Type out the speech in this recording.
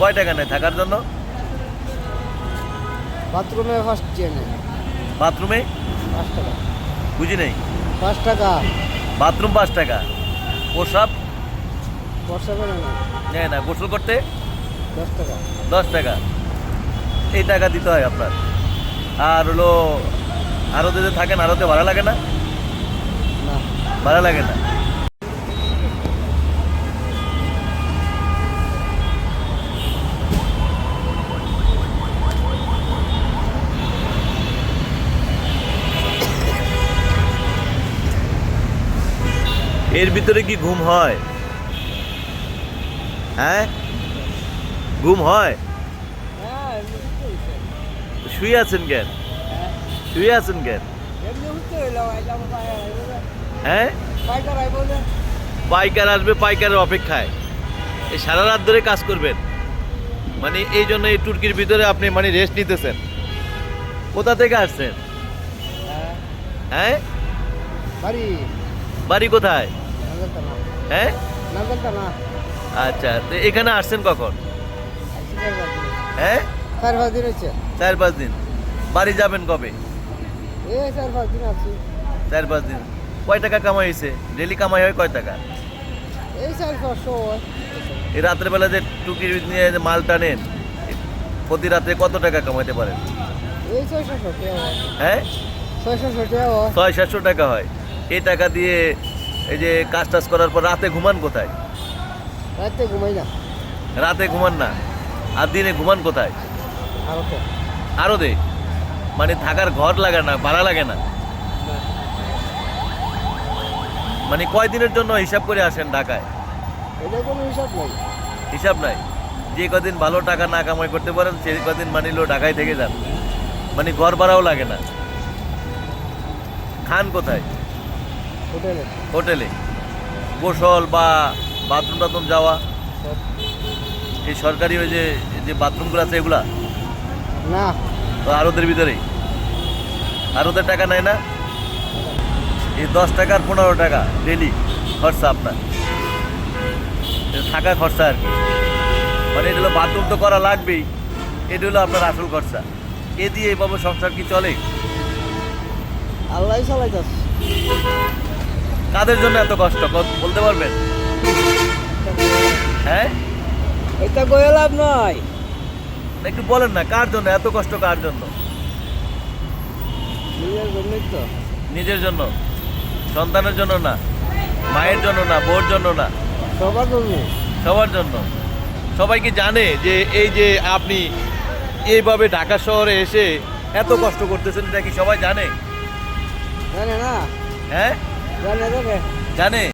কয় টাকা নেয় থাকার জন্য? বাথরুমে ফার্স্ট চেনে বাথরুমে? পাঁচ টাকা। বুঝি নেই। পাঁচ টাকা। বাথরুম পাঁচ টাকা। প্রসাব? বর্ষা না নেয়। না। গোসল করতে? দশ টাকা। দশ টাকা। এই টাকা দিতে হয় আপনার। আর হলো আরতে যে থাকেন আরতে ভাড়া লাগে না? না। ভাড়া লাগে না। এর ভিতরে কি ঘুম হয়? হ্যাঁ? ঘুম হয়? হ্যাঁ। শুয়ে আছেন কেন? শুয়ে আছেন কেন। হ্যাঁ? পাইকার আসবে পাইকারের অপেক্ষায়। এই সারা রাত ধরে কাজ করবেন। মানে এই জন্য এই টুর্কির ভিতরে আপনি মানে রেস্ট নিতেছেন। কোথা থেকে আসছেন? হ্যাঁ, হ্যাঁ? বাড়ি। বাড়ি কোথায়? হ্যাঁ? আচ্ছা তো এখানে আসছেন কখন। হ্যাঁ? চার পাঁচ দিন হচ্ছে। চার পাঁচ দিন। বাড়ি যাবেন কবে? চার পাঁচ দিন আছি। চার পাঁচ দিন। কয় টাকা কামাই হয়েছে? ডেলি কামাই হয় কয় টাকা? এই চার পাঁচশো এই রাতের বেলা যে টুকি নিয়ে যে মাল টানেন প্রতি রাতে কত টাকা কামাইতে পারেন? এই ছয়শো হ্যাঁ। ছয়শো ষাট হয়। ছয় সাতশো টাকা হয়। এই টাকা দিয়ে এই যে কাজ টাজ করার পর রাতে ঘুমান কোথায়? রাতে ঘুমাই না। রাতে ঘুমান না? আর দিনে ঘুমান কোথায়? আরও দে। মানে থাকার ঘর লাগে না ভাড়া লাগে না? মানে কয় দিনের জন্য হিসাব করে আসেন ঢাকায়? হিসাব নাই। হিসাব নাই? যে কদিন ভালো টাকা না কামাই করতে পারেন সেই কদিন মানিলেও ঢাকায় থেকে যান। মানে ঘর ভাড়াও লাগে না। খান কোথায়? হোটেলে। হোটেলে। গোসল বা বাথরুম টাথরুম যাওয়া। এই সরকারি ওই যে যে বাথরুমগুলো আছে এগুলা? না। আরতের ভিতরেই? আরতের টাকা নেয় না? এই দশ টাকা আর পনেরো টাকা ডেলি খরচা আপনার। থাকা খরচা আর কি। মানে এটা হলো বাথরুম তো করা লাগবেই এটা হলো আপনার আসল খরচা। এ দিয়ে এইভাবে সংসার কি চলে? আল্লাহ চালাইতাস কাদের জন্য এত কষ্ট? বলতে পারবেন? হ্যাঁ? এটা গয়ে লাভ নাই। একটু বলেন না কার জন্য? এত কষ্ট কার জন্য? নিজের নিজের জন্য? সন্তানের জন্য না? মায়ের জন্য না? বোর জন্য না? সবার জন্য। সবার জন্য? সবাই কি জানে যে এই যে আপনি এইভাবে ঢাকা শহরে এসে এত কষ্ট করতেছেন এটা কি সবাই জানে? জানে না। হ্যাঁ? জানে জানে জানে